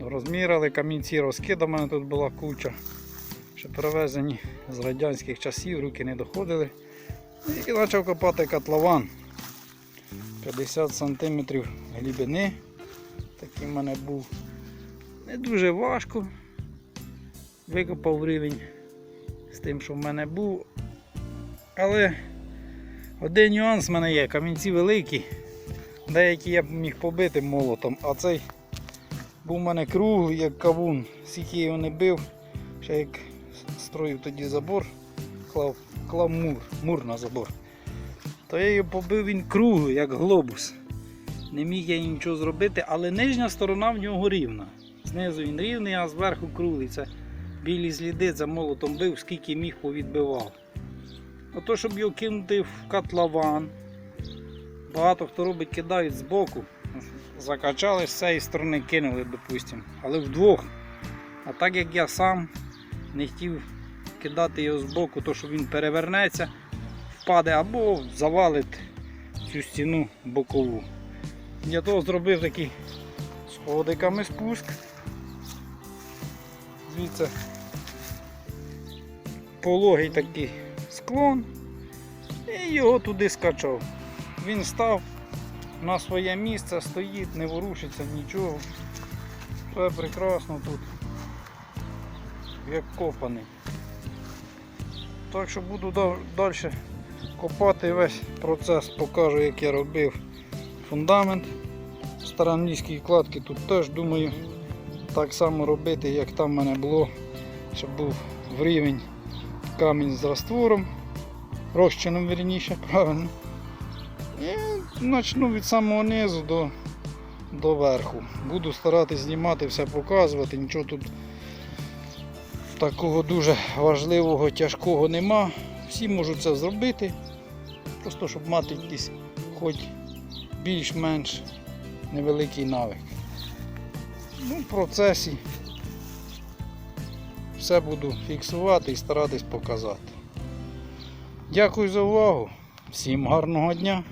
Розмірили камінці розкида, в мене тут була куча. Що привезені з радянських часів, руки не доходили. І почав копати котлован. 50 см глибини. Такий в мене був. Не дуже важко. Викопав рівень з тим, що в мене був. Але один нюанс в мене є, камінці великі. Деякі я б міг побити молотом, а цей був у мене круглий, як кавун. Скільки його не бив, ще як строїв тоді забор, клав, клав мур, мур на забор. То я його побив він круглий, як глобус. Не міг я нічого зробити, але нижня сторона в нього рівна. Знизу він рівний, а зверху круглий. Це білі сліди за молотом бив, скільки міг повідбивав. А то, щоб його кинути в котлован, багато хто робить, кидають збоку. Закачали з цієї сторони, кинули, допустимо. Але вдвох. А так як я сам не хотів кидати його збоку, то що він перевернеться, впаде або завалить цю стіну бокову. Для того зробив такий сходиками спуск. Звідси пологий такий склон і його туди скачав. Він став на своє місце, стоїть, не ворушиться нічого. Все прекрасно тут. Як копаний. Так що буду далі копати весь процес, покажу як я робив фундамент. Старанлійські кладки тут теж думаю так само робити, як там в мене було, щоб був в рівень камінь з раствором, розчином вірніше, правильно. І почну від самого низу до, до верху. Буду старатись знімати, все показувати, нічого тут такого дуже важливого, тяжкого нема. Всі можуть це зробити. Просто щоб мати якийсь хоч більш-менш невеликий навик. Ну, в процесі все буду фіксувати і старатись показати. Дякую за увагу. Всім гарного дня!